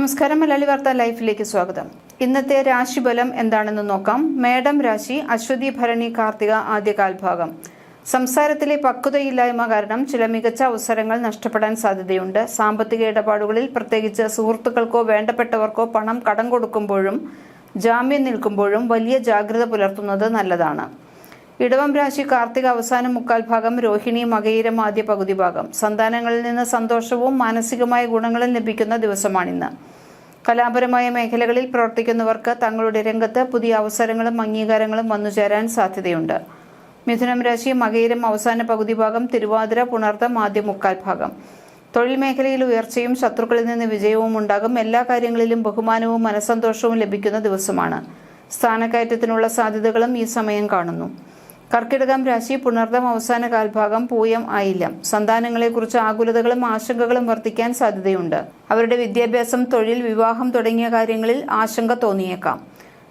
നമസ്കാരം മലയാളി വാർത്ത ലൈഫിലേക്ക് സ്വാഗതം. ഇന്നത്തെ രാശിഫലം എന്താണെന്ന് നോക്കാം. മേടം രാശി അശ്വതി ഭരണി കാർത്തിക ആദ്യകാൽഭാഗം. സംസാരത്തിലെ പക്വതയില്ലായ്മ കാരണം ചില മികച്ച അവസരങ്ങൾ നഷ്ടപ്പെടാൻ സാധ്യതയുണ്ട്. സാമ്പത്തിക ഇടപാടുകളിൽ പ്രത്യേകിച്ച് സുഹൃത്തുക്കൾക്കോ വേണ്ടപ്പെട്ടവർക്കോ പണം കടം കൊടുക്കുമ്പോഴും ജാമ്യം നിൽക്കുമ്പോഴും വലിയ ജാഗ്രത പുലർത്തുന്നത് നല്ലതാണ്. ഇടവം രാശി കാർത്തിക അവസാന മുക്കാൽ ഭാഗം രോഹിണി മകയിരം ആദ്യ പകുതി ഭാഗം. സന്താനങ്ങളിൽ നിന്ന് സന്തോഷവും മാനസികമായ ഗുണങ്ങളും ലഭിക്കുന്ന ദിവസമാണിന്ന്. കലാപരമായ മേഖലകളിൽ പ്രവർത്തിക്കുന്നവർക്ക് തങ്ങളുടെ രംഗത്ത് പുതിയ അവസരങ്ങളും അംഗീകാരങ്ങളും വന്നുചേരാൻ സാധ്യതയുണ്ട്. മിഥുനം രാശി മകയിരം അവസാന പകുതി ഭാഗം തിരുവാതിര പുണർത്തം ആദ്യ മുക്കാൽ ഭാഗം. തൊഴിൽ മേഖലയിൽ ഉയർച്ചയും ശത്രുക്കളിൽ നിന്ന് വിജയവും ഉണ്ടാകും. എല്ലാ കാര്യങ്ങളിലും ബഹുമാനവും മനസ്സന്തോഷവും ലഭിക്കുന്ന ദിവസമാണ്. സ്ഥാനക്കയറ്റത്തിനുള്ള സാധ്യതകളും ഈ സമയം കാണുന്നു. കർക്കിടകം രാശി പുണർദം അവസാന കാൽഭാഗം പൂയം ആയില്യം. സന്താനങ്ങളെക്കുറിച്ച് ആകുലതകളും ആശങ്കകളും വർദ്ധിക്കാൻ സാധ്യതയുണ്ട്. അവരുടെ വിദ്യാഭ്യാസം തൊഴിൽ വിവാഹം തുടങ്ങിയ കാര്യങ്ങളിൽ ആശങ്ക തോന്നിയേക്കാം.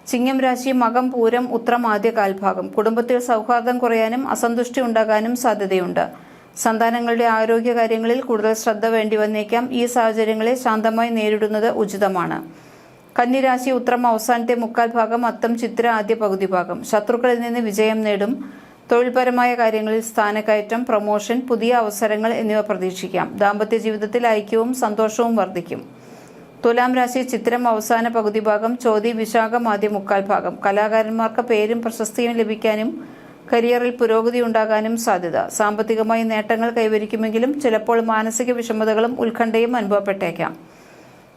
ചിങ്ങം രാശി മകം പൂരം ഉത്രം ആദ്യ കാൽഭാഗം. കുടുംബത്തിൽ സൗഹാർദ്ദം കുറയാനും അസന്തുഷ്ടി ഉണ്ടാകാനും സാധ്യതയുണ്ട്. സന്താനങ്ങളുടെ ആരോഗ്യ കാര്യങ്ങളിൽ കൂടുതൽ ശ്രദ്ധ വേണ്ടി വന്നേക്കാം. ഈ സാഹചര്യങ്ങളെ ശാന്തമായി നേരിടുന്നത് ഉചിതമാണ്. കന്നിരാശി ഉത്രം അവസാനത്തെ മുക്കാൽ ഭാഗം അത്തം ചിത്ര ആദ്യ പകുതി ഭാഗം. ശത്രുക്കളിൽ നിന്ന് വിജയം നേടും. തൊഴിൽപരമായ കാര്യങ്ങളിൽ സ്ഥാനക്കയറ്റം പ്രൊമോഷൻ പുതിയ അവസരങ്ങൾ എന്നിവ പ്രതീക്ഷിക്കാം. ദാമ്പത്യ ജീവിതത്തിൽ ഐക്യവും സന്തോഷവും വർദ്ധിക്കും. തുലാം രാശി ചിത്രം അവസാന പകുതി ഭാഗം ചോതി വിശാഖം ആദ്യ മുക്കാൽ ഭാഗം. കലാകാരന്മാർക്ക് പേരും പ്രശസ്തിയും ലഭിക്കാനും കരിയറിൽ പുരോഗതി ഉണ്ടാകാനും സാധ്യത. സാമ്പത്തികമായി നേട്ടങ്ങൾ കൈവരിക്കുമെങ്കിലും ചിലപ്പോൾ മാനസിക വിഷമതകളും ഉത്കണ്ഠയും അനുഭവപ്പെട്ടേക്കാം.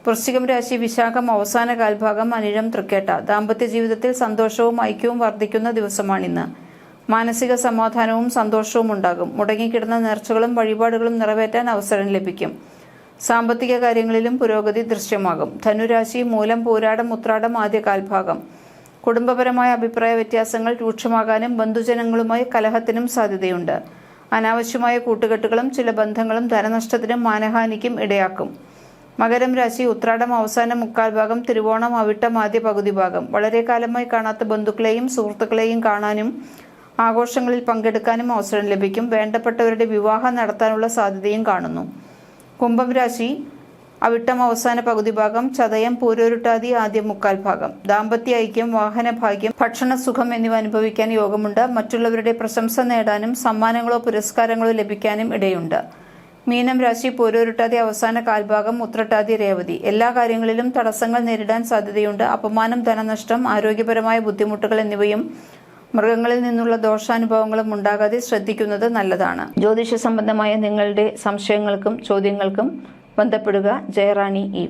വൃശ്ചികം രാശി വിശാഖം അവസാന കാൽഭാഗം അനിഴം തൃക്കേട്ട. ദാമ്പത്യ ജീവിതത്തിൽ സന്തോഷവും ഐക്യവും വർദ്ധിക്കുന്ന ദിവസമാണിന്ന്. മാനസിക സമാധാനവും സന്തോഷവും ഉണ്ടാകും. മുടങ്ങിക്കിടന്ന നേർച്ചകളും വഴിപാടുകളും നിറവേറ്റാൻ അവസരം ലഭിക്കും. സാമ്പത്തിക കാര്യങ്ങളിലും പുരോഗതി ദൃശ്യമാകും. ധനുരാശി മൂലം പോരാടം ഉത്രാടം ആദ്യ കാൽഭാഗം. കുടുംബപരമായ അഭിപ്രായ വ്യത്യാസങ്ങൾ രൂക്ഷമാകാനും ബന്ധുജനങ്ങളുമായി കലഹത്തിനും സാധ്യതയുണ്ട്. അനാവശ്യമായ കൂട്ടുകെട്ടുകളും ചില ബന്ധങ്ങളും ധനനഷ്ടത്തിനും മാനഹാനിക്കും ഇടയാക്കും. മകരം രാശി ഉത്രാടം അവസാന മുക്കാൽ ഭാഗം തിരുവോണം അവിട്ടം ആദ്യ പകുതി ഭാഗം. വളരെ കാലമായി കാണാത്ത ബന്ധുക്കളെയും സുഹൃത്തുക്കളെയും കാണാനും ആഘോഷങ്ങളിൽ പങ്കെടുക്കാനും അവസരം ലഭിക്കും. വേണ്ടപ്പെട്ടവരുടെ വിവാഹം നടത്താനുള്ള സാധ്യതയും കാണുന്നു. കുംഭം രാശി അവിട്ടം അവസാന പകുതി ഭാഗം ചതയം പൂരോരുട്ടാതി ആദ്യ മുക്കാൽ ഭാഗം. ദാമ്പത്യ ഐക്യം വാഹന ഭാഗ്യം ഭക്ഷണ സുഖം എന്നിവ അനുഭവിക്കാൻ യോഗമുണ്ട്. മറ്റുള്ളവരുടെ പ്രശംസ നേടാനും സമ്മാനങ്ങളോ പുരസ്കാരങ്ങളോ ലഭിക്കാനും ഇടയുണ്ട്. മീനം രാശി പൂരോരുട്ടാതി അവസാന കാൽഭാഗം ഉത്രട്ടാതി രേവതി. എല്ലാ കാര്യങ്ങളിലും തടസ്സങ്ങൾ നേരിടാൻ സാധ്യതയുണ്ട്. അപമാനം ധനനഷ്ടം ആരോഗ്യപരമായ ബുദ്ധിമുട്ടുകൾ എന്നിവയും മൃഗങ്ങളിൽ നിന്നുള്ള ദോഷാനുഭവങ്ങളും ഉണ്ടാകാതെ ശ്രദ്ധിക്കുന്നത് നല്ലതാണ്. ജ്യോതിഷ സംബന്ധമായ നിങ്ങളുടെ സംശയങ്ങൾക്കും ചോദ്യങ്ങൾക്കും ബന്ധപ്പെടുക. ജയറാണി ഇ